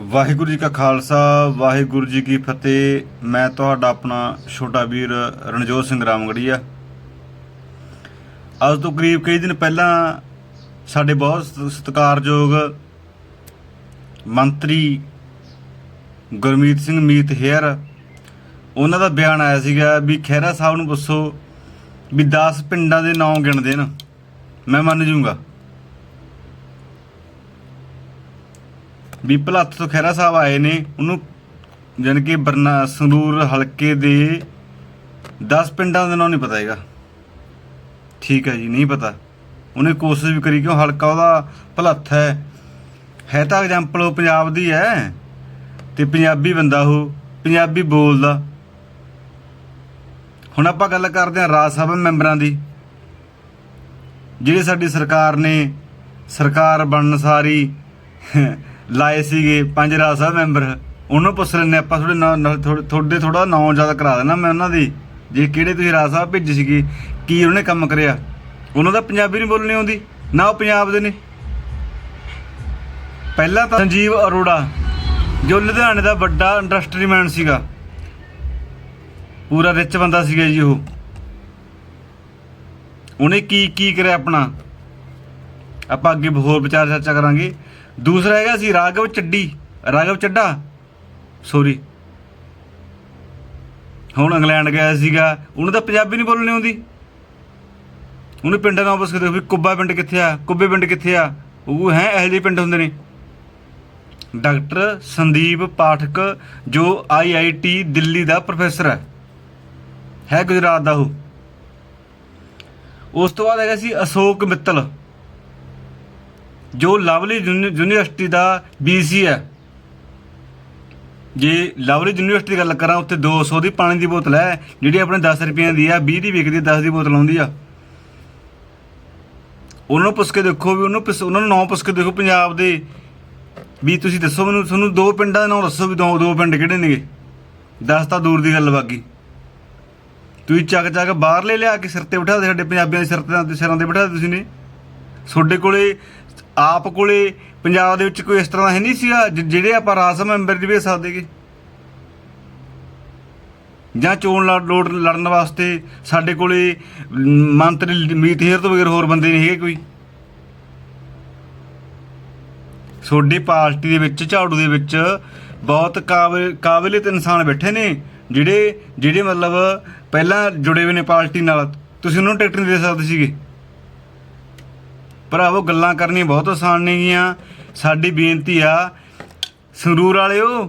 ਵਾਹਿਗੁਰੂ ਜੀ ਕਾ ਖਾਲਸਾ, ਵਾਹਿਗੁਰੂ ਜੀ ਕੀ ਫਤਿਹ। ਮੈਂ ਤੁਹਾਡਾ ਆਪਣਾ ਛੋਟਾ ਵੀਰ ਰਣਜੋਤ ਸਿੰਘ ਰਾਮਗੜੀਆ। ਅੱਜ ਤੋਂ ਕਰੀਬ ਕਈ ਦਿਨ ਪਹਿਲਾਂ ਸਾਡੇ ਬਹੁਤ ਸਤ- ਸਤਿਕਾਰਯੋਗ ਮੰਤਰੀ ਗੁਰਮੀਤ ਸਿੰਘ ਮੀਤ ਹੇਅਰ, ਉਹਨਾਂ ਦਾ ਬਿਆਨ ਆਇਆ ਸੀਗਾ ਵੀ ਖਹਿਰਾ ਸਾਹਿਬ ਨੂੰ ਪੁੱਛੋ ਵੀ 10 ਪਿੰਡਾਂ ਦੇ ਨਾਂ ਗਿਣਦੇ ਨੇ। ਮੈਂ ਮੰਨ ਜੂੰਗਾ ਵੀ ਭਲੱਥ ਤੋਂ ਖਹਿਰਾ ਸਾਹਿਬ ਆਏ ਨੇ, ਉਹਨੂੰ ਜਾਣੀ ਕਿ ਬਰਨਾ, ਸੰਗਰੂਰ ਹਲਕੇ ਦੇ 10 ਪਿੰਡਾਂ ਦੇ ਨਾਂ ਨਹੀਂ ਪਤਾ ਹੈਗਾ। ਠੀਕ ਹੈ ਜੀ, ਨਹੀਂ ਪਤਾ। ਉਹਨੇ ਕੋਸ਼ਿਸ਼ ਵੀ ਕਰੀ ਕਿਉਂ ਹਲਕਾ ਉਹਦਾ ਭਲੱਥ ਹੈ। ਹੈ ਤਾਂ ਐਗਜ਼ਾਮਪਲ ਉਹ ਪੰਜਾਬ ਦੀ ਹੈ ਤੇ ਪੰਜਾਬੀ ਬੰਦਾ ਉਹ, ਪੰਜਾਬੀ ਬੋਲਦਾ। ਹੁਣ ਆਪਾਂ ਗੱਲ ਕਰਦੇ ਹਾਂ ਰਾਜ ਸਭਾ ਮੈਂਬਰਾਂ ਦੀ। ਜਿਹੜੇ ਸਾਡੀ ਸਰਕਾਰ ਨੇ, ਸਰਕਾਰ ਬਣਨ ਸਾਰੀ ਲਾਏ ਸੀਗੇ, ਪੰਜ ਰਾਜ ਸਾਹਿਬ ਮੈਂਬਰ। ਉਹਨੂੰ ਪੁੱਛ ਲੈਣੇ ਆਪਾਂ ਥੋੜੇ ਤੁਹਾਡੇ ਥੋੜਾ ਨਾਂ ਜ਼ਿਆਦਾ ਕਰਾ ਦੇਣਾ ਮੈਂ ਉਹਨਾਂ ਦੀ। ਜੇ ਕਿਹੜੇ ਤੁਸੀਂ ਰਾਜ ਸਾਹਿਬ ਭੇਜੀ ਸੀਗੇ, ਕੀ ਉਹਨੇ ਕੰਮ ਕਰਿਆ? ਉਹਨਾਂ ਦਾ ਪੰਜਾਬੀ ਨਹੀਂ ਬੋਲਣੀ ਆਉਂਦੀ, ਨਾ ਉਹ ਪੰਜਾਬ ਦੇ ਨੇ। ਪਹਿਲਾਂ ਤਾਂ ਸੰਜੀਵ ਅਰੋੜਾ, ਜੋ ਲੁਧਿਆਣੇ ਦਾ ਵੱਡਾ ਇੰਡਸਟਰੀਮੈਨ ਸੀਗਾ, ਪੂਰਾ ਰਿਚ ਬੰਦਾ ਸੀਗਾ ਜੀ ਉਹ। ਉਹਨੇ ਕੀ ਕੀ ਕਰਿਆ ਆਪਣਾ? ਆਪਾਂ ਅੱਗੇ ਹੋਰ ਵਿਚਾਰ ਚਰਚਾ ਕਰਾਂਗੇ। ਦੂਸਰਾ ਹੈਗਾ ਸੀ ਰਾਘਵ ਚੱਡੀ। ਰਾਘਵ ਚੱਡਾ? ਸੋਰੀ ਹੁਣ ਇੰਗਲੈਂਡ ਗਿਆ ਸੀਗਾ। ਉਹਨੂੰ ਤਾਂ ਪੰਜਾਬੀ ਨਹੀਂ ਬੋਲਣੀ ਆਉਂਦੀ। ਉਹਨੂੰ ਪਿੰਡਾਂ ਦਾ ਨਾਮ ਪੁੱਛ ਵੀ ਕੁੱਬਾ ਪਿੰਡ ਕਿੱਥੇ ਆ? ਕੁੱਬੇ ਪਿੰਡ ਕਿੱਥੇ ਆ? ਉਹ ਹੈ, ਇਹੋ ਜਿਹੇ ਪਿੰਡ ਹੁੰਦੇ ਨੇ। ਡਾਕਟਰ ਸੰਦੀਪ ਪਾਠਕ, ਜੋ ਆਈਆਈਟੀ ਦਿੱਲੀ ਦਾ ਪ੍ਰੋਫੈਸਰ ਹੈ। ਹੈ ਗੁਜਰਾਤ ਦਾ ਉਹ। ਉਸ ਤੋਂ ਬਾਅਦ ਹੈਗਾ ਸੀ ਅਸ਼ੋਕ ਮਿੱਤਲ। ਜੋ ਲਵਲੀ ਯੂਨੀ- ਯੂਨੀਵਰਸਿਟੀ ਦਾ ਬੀਸੀ ਹੈ। ਜੇ ਲਵਲੀ ਯੂਨੀਵਰਸਿਟੀ ਦੀ ਗੱਲ ਕਰਾਂ ਉੱਥੇ 200 ਦੀ ਪਾਣੀ ਦੀ ਬੋਤਲ ਹੈ ਜਿਹੜੀ ਆਪਣੇ 10 ਰੁਪਏ ਦੀ ਆ 20 ਦੀ ਵਿਕਦੀ ਹੈ, 10 ਦੀ ਬੋਤਲ ਆਉਂਦੀ ਆ। ਉਹਨਾਂ ਨੂੰ ਪੁੱਛ ਕੇ ਦੇਖੋ ਵੀ ਉਹਨੂੰ ਉਹਨਾਂ ਨੂੰ ਨਾਂ ਪੁੱਛ ਕੇ ਦੇਖੋ ਪੰਜਾਬ ਦੇ। ਵੀ ਤੁਸੀਂ ਦੱਸੋ ਮੈਨੂੰ ਤੁਹਾਨੂੰ ਦੋ ਪਿੰਡਾਂ ਦੇ ਨਾਂ ਦੱਸੋ ਵੀ ਦੋ ਦੋ ਪਿੰਡ ਕਿਹੜੇ ਨੇਗੇ। ਦਸ ਤਾਂ ਦੂਰ ਦੀ ਗੱਲ ਬਾਕੀ। ਤੁਸੀਂ ਚੱਕ ਚੱਕ ਬਾਹਰਲੇ ਲਿਆ ਕੇ ਸਿਰ ਤੇ ਬਿਠਾ ਦੇ ਸਾਡੇ ਪੰਜਾਬੀਆਂ ਦੇ ਸਿਰ ਤੇ ਸਿਰਾਂ ਤੇ ਬਿਠਾ ਦੇ ਤੁਸੀਂ ਨੇ। ਤੁਹਾਡੇ ਕੋਲੇ ਆਪ ਕੋਲੇ ਪੰਜਾਬ ਦੇ ਵਿੱਚ ਕੋਈ ਇਸ ਤਰ੍ਹਾਂ ਦਾ ਹੈ ਨਹੀਂ ਸੀਗਾ ਜਿਹੜੇ ਆਪਾਂ ਰਾਜ ਸਭਾ ਮੈਂਬਰ ਦੀ ਭੇਜ ਸਕਦੇਗੇ ਜਾਂ ਚੋਣ ਲੜ ਲੋੜ ਲੜਨ ਵਾਸਤੇ ਸਾਡੇ ਕੋਲੇ ਮੰਤਰੀ ਮੀਤ ਹੇਰ ਤੋਂ ਬਗੈਰ ਹੋਰ ਬੰਦੇ ਨਹੀਂ ਹੈਗੇ ਕੋਈ। ਤੁਹਾਡੀ ਪਾਰਟੀ ਦੇ ਵਿੱਚ, ਝਾੜੂ ਦੇ ਵਿੱਚ ਬਹੁਤ ਕਾਬਿਲ ਕਾਬਿਲਿਅਤ ਇਨਸਾਨ ਬੈਠੇ ਨੇ, ਜਿਹੜੇ ਜਿਹੜੇ ਮਤਲਬ ਪਹਿਲਾਂ ਜੁੜੇ ਹੋਏ ਨੇ ਪਾਰਟੀ ਨਾਲ। ਤੁਸੀਂ ਉਹਨਾਂ ਨੂੰ ਟਿਕਟ ਨਹੀਂ ਦੇ ਸਕਦੇ ਸੀਗੇ। ਭਰਾਵੋ ਗੱਲਾਂ ਕਰਨੀਆਂ ਬਹੁਤ ਆਸਾਨ ਨੇਗੀਆਂ। ਸਾਡੀ ਬੇਨਤੀ ਆ, ਸੰਗਰੂਰ ਵਾਲਿਓ,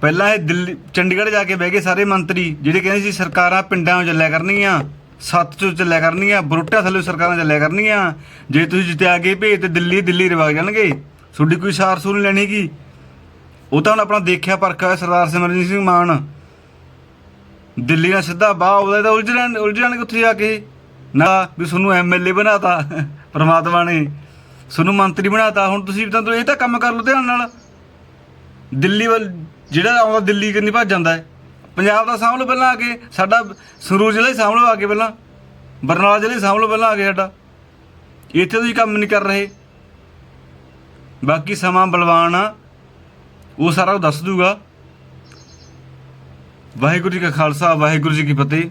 ਪਹਿਲਾਂ ਇਹ ਦਿੱਲੀ, ਚੰਡੀਗੜ੍ਹ ਜਾ ਕੇ ਬਹਿ ਗਏ ਸਾਰੇ ਮੰਤਰੀ, ਜਿਹੜੇ ਕਹਿੰਦੇ ਸੀ ਸਰਕਾਰਾਂ ਪਿੰਡਾਂ ਵਿੱਚ ਚੱਲਿਆ ਕਰਨਗੀਆਂ, ਸੱਤ ਚੋਂ ਚੱਲਿਆ ਕਰਨਗੀਆਂ ਬਰੋਟਾ ਥੱਲੇ ਸਰਕਾਰਾਂ ਚੱਲਿਆ ਕਰਨਗੀਆਂ। ਜੇ ਤੁਸੀਂ ਜਿੱਤਿਆ ਕੇ ਭੇਜ ਤੇ ਦਿੱਲੀ ਦਿੱਲੀ ਰਵਾ ਜਾਣਗੇ ਤੁਹਾਡੀ ਕੋਈ ਸਾਰ ਸੂਰ ਨਹੀਂ ਲੈਣੀ ਗੀ ਉਹ ਤਾਂ ਹੁਣ ਆਪਣਾ ਦੇਖਿਆ ਪਰਖਿਆ ਹੋਇਆ ਸਰਦਾਰ ਸਿਮਰਜੀਤ ਸਿੰਘ ਮਾਨ। ਦਿੱਲੀ ਨਾਲ ਸਿੱਧਾ ਬਾਹ ਉਹਦਾ ਤਾਂ ਉਲਝ ਜਾਣ, ਉਲਝ ਜਾਣਗੇ ਉੱਥੇ ਜਾ ਕੇ। ਨਾ ਵੀ ਤੁਹਾਨੂੰ ਐਮਐਲਏ ਬਣਾਤਾ, ਪ੍ਰਮਾਤਮਾ ਨੇ। ਤੁਹਾਨੂੰ ਮੰਤਰੀ ਬਣਾਤਾ, ਹੁਣ ਤੁਸੀਂ ਤਾਂ ਇਹ ਤਾਂ ਕੰਮ ਕਰ ਲਓ ਧਿਆਨ ਨਾਲ। ਦਿੱਲੀ ਵੱਲ, ਜਿਹੜਾ ਆਉਂਦਾ ਦਿੱਲੀ ਕਿੰਨੀ ਭੱਜ ਜਾਂਦਾ ਹੈ। ਪੰਜਾਬ ਦਾ ਸਾਂਭ ਲਓ ਪਹਿਲਾਂ ਆ ਕੇ, ਸਾਡਾ ਸੰਗਰੂਰ ਜ਼ਿਲ੍ਹਾ ਹੀ ਸਾਂਭ ਲਓ ਆ ਕੇ ਪਹਿਲਾਂ। ਬਰਨਾਲਾ ਜ਼ਿਲ੍ਹਾ ਹੀ ਸਾਂਭ ਲਓ ਪਹਿਲਾਂ ਆ ਕੇ ਸਾਡਾ। ਇੱਥੇ ਤੁਸੀਂ ਕੰਮ ਨਹੀਂ ਕਰ ਰਹੇ। ਬਾਕੀ ਸਮਾਂ ਬਲਵਾਨ ਆ। ਉਹ ਸਾਰਾ ਕੁਝ ਦੱਸ ਦੂਗਾ। ਵਾਹਿਗੁਰੂ ਜੀ ਕਾ ਖਾਲਸਾ, ਵਾਹਿਗੁਰੂ ਜੀ ਕੀ ਫਤਿਹ।